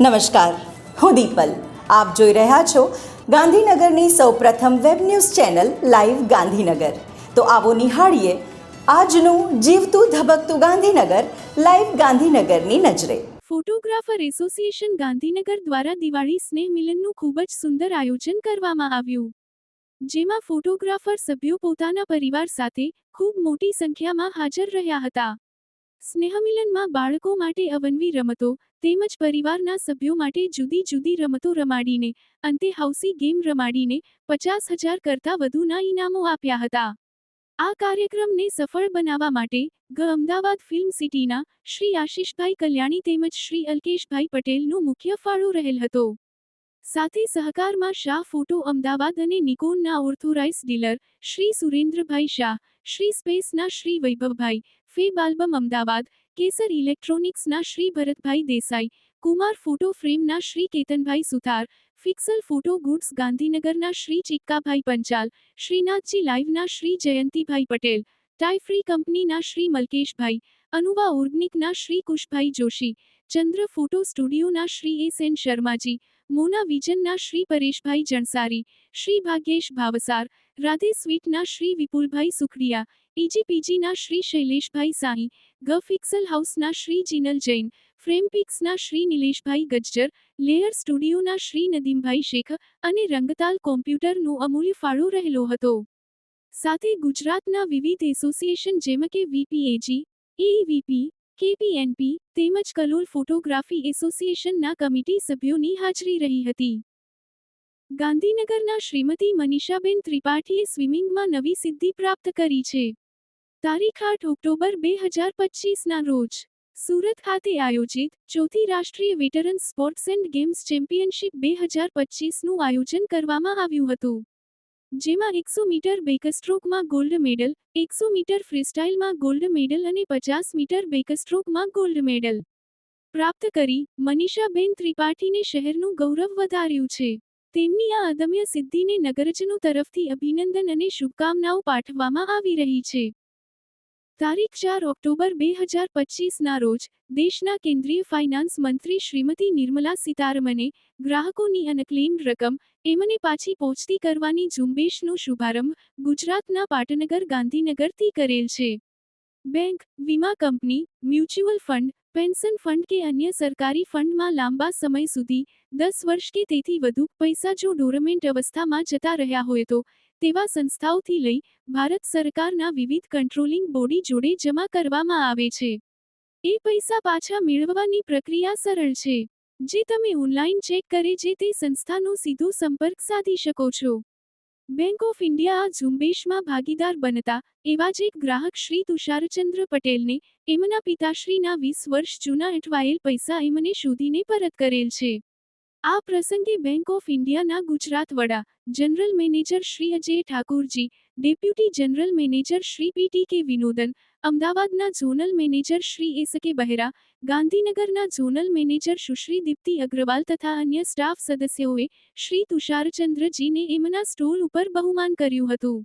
નમસ્કાર. હું દીપલ. આપ જોઈ રહ્યા છો ગાંધીનગરની સૌપ્રથમ web news channel live Gandhinagar. તો આવો નિહાળીએ આજનું જીવતું ધબકતું ગાંધીનગર લાઈવ ગાંધીનગરની નજરે. ફોટોગ્રાફર એસોસિએશન ગાંધીનગર દ્વારા દિવાળી સ્નેહ મિલનનું ખૂબ જ સુંદર આયોજન કરવામાં આવ્યું. જેમાં ફોટોગ્રાફર સભ્યો પોતાના પરિવાર સાથે ખૂબ મોટી સંખ્યામાં હાજર રહ્યા હતા. સ્નેહમિલનમાં બાળકો માટે અવનવી રમતો, તેમજ પરિવારના સભ્યો માટે જુદી જુદી રમતો રમાડીને, અંતે હાઉસી ગેમ રમાડીને પચાસ હજાર કરતાં વધુના ઇનામો આપ્યા હતા. આ કાર્યક્રમને સફળ બનાવવા માટે ગ અમદાવાદ ફિલ્મ સિટીના શ્રી આશિષભાઈ કલ્યાણી તેમજ શ્રી અલ્કેશભાઈ પટેલનો મુખ્ય ફાળો રહેલ હતો. સાથે સહકારમાં શાહ ફોટો અમદાવાદ અને નિકોનના ઓર્થોરાઇઝ ડીલર શ્રી સુરેન્દ્રભાઈ શાહ, શ્રી સ્પેસના શ્રી વૈભવભાઈ ફેબ આલ્બમ અમદાવાદ, કેસર ઇલેક્ટ્રોનિક્સના Shri Bharatbhai Desai, Kumar photo ફ્રેમના Shri Ketanbhai Suthar, pixel photo goods ગાંધીનગરના શ્રી ચિક્કાભાઈ પંચાલ, શ્રીનાથજી લાઈવના શ્રી જયંતિભાઈ પટેલ, ટાઈફ્રી કંપનીના શ્રી મલકેશભાઈ, અનુવા ઓર્ગનિકના શ્રી કુશભાઈ જોશી, ચંદ્ર ફોટો સ્ટુડિયોના શ્રી એસ એન શર્માજી મોના વિજનના શ્રી પરેશભાઈ જણસારી, શ્રી ભાગ્યેશ ભાવસાર, રાધે સ્વીટના શ્રી વિપુલભાઈ સુખડિયા ઇજીપીજીના શ્રી શૈલેષભાઈ સાંઈ ગ ફિક્સલ હાઉસના શ્રી જીનલ જૈન ફ્રેમપિક્સના શ્રી નિલેશભાઈ ગજ્જર, લેયર સ્ટુડિયોના શ્રી નદીમભાઈ શેખ અને રંગતાલ કોમ્પ્યુટરનો અમૂલ્ય ફાળો રહેલો હતો. સાથે ગુજરાતના વિવિધ એસોસિએશન જેમ કે વીપીએજી એઈવીપી કેપીએનપી તેમજ કલોલ ફોટોગ્રાફી એસોસિએશનના કમિટી સભ્યોની હાજરી રહી હતી. ગાંધીનગરના શ્રીમતી મનીષાબેન ત્રિપાઠીએ સ્વિમિંગમાં નવી સિદ્ધિ પ્રાપ્ત કરી છે. તારીખ આઠ ઓક્ટોબર બે હજાર પચીસના રોજ સુરત ખાતે આયોજિત ચોથી રાષ્ટ્રીય veteran sports and games championship બે હજાર પચીસનું આયોજન કરવામાં આવ્યું હતું. જેમાં એકસો મીટર બેકસ્ટ્રોકમાં ગોલ્ડ મેડલ, એકસો મીટર ફ્રીસ્ટાઇલમાં ગોલ્ડ મેડલ અને પચાસ મીટર બેકસ્ટ્રોકમાં ગોલ્ડ મેડલ. પ્રાપ્ત કરી, મનીષાબેન ત્રિપાઠીને શહેરનું ગૌરવ વધાર્યું છે. તેમની આ અદમ્ય સિદ્ધિને નગરજનો તરફથી અભિનંદન અને શુભકામનાઓ પાઠવવામાં આવી રહી છે. તારીખ ચાર ઓક્ટોબર બે હજાર પચીસના રોજ, દેશના કેન્દ્રીય ફાઇનાન્સ મંત્રી શ્રીમતી નિર્મલા સીતારમને ગ્રાહકોની અનક્લેમ્ડ રકમ એમને પાછી પહોંચતી કરવાની ઝુંબેશનો શુભારંભ ગુજરાતના પાટનગર ગાંધીનગરથી કરેલ છે. બેંક, વીમા company, mutual fund, pension fund કે અન્ય સરકારી ફંડમાં લાંબા સમય સુધી, દસ વર્ષ કે તેથી વધુ, પૈસા જો ડોરમેન્ટ અવસ્થામાં જતા રહ્યા હોય તો તેવા સંસ્થાઓથી લઈ ભારત સરકારના વિવિધ કંટ્રોલિંગ બોડી જોડે જમા કરવામાં આવે છે. એ પૈસા પાછા મેળવવાની પ્રક્રિયા સરળ છે, જે તમે ઓનલાઈન ચેક કરે જે તે સંસ્થાનો સીધો સંપર્ક સાધી શકો છો. બેંક ઓફ ઇન્ડિયા આ ઝુંબેશમાં ભાગીદાર બનતા, એવા જ એક ગ્રાહક શ્રી તુષારચંદ્ર પટેલને એમના પિતાશ્રીના વીસ વર્ષ જૂના અટવાયેલ પૈસા એમને શોધીને પરત કરેલ છે. આ પ્રસંગે બેંક ઓફ ઇન્ડિયાના ગુજરાત વડા general manager Shri Ajay Thakurji deputy general manager Shri P T K Vinodan, અમદાવાદના zonal manager Shri S K Behera, ગાંધીનગરના ઝોનલ મેનેજર સુશ્રી દીપ્તિ અગ્રવાલ તથા અન્ય સ્ટાફ સદસ્યોએ શ્રી તુષારચંદ્રજીને એમના સ્ટોલ ઉપર બહુમાન કર્યું હતું.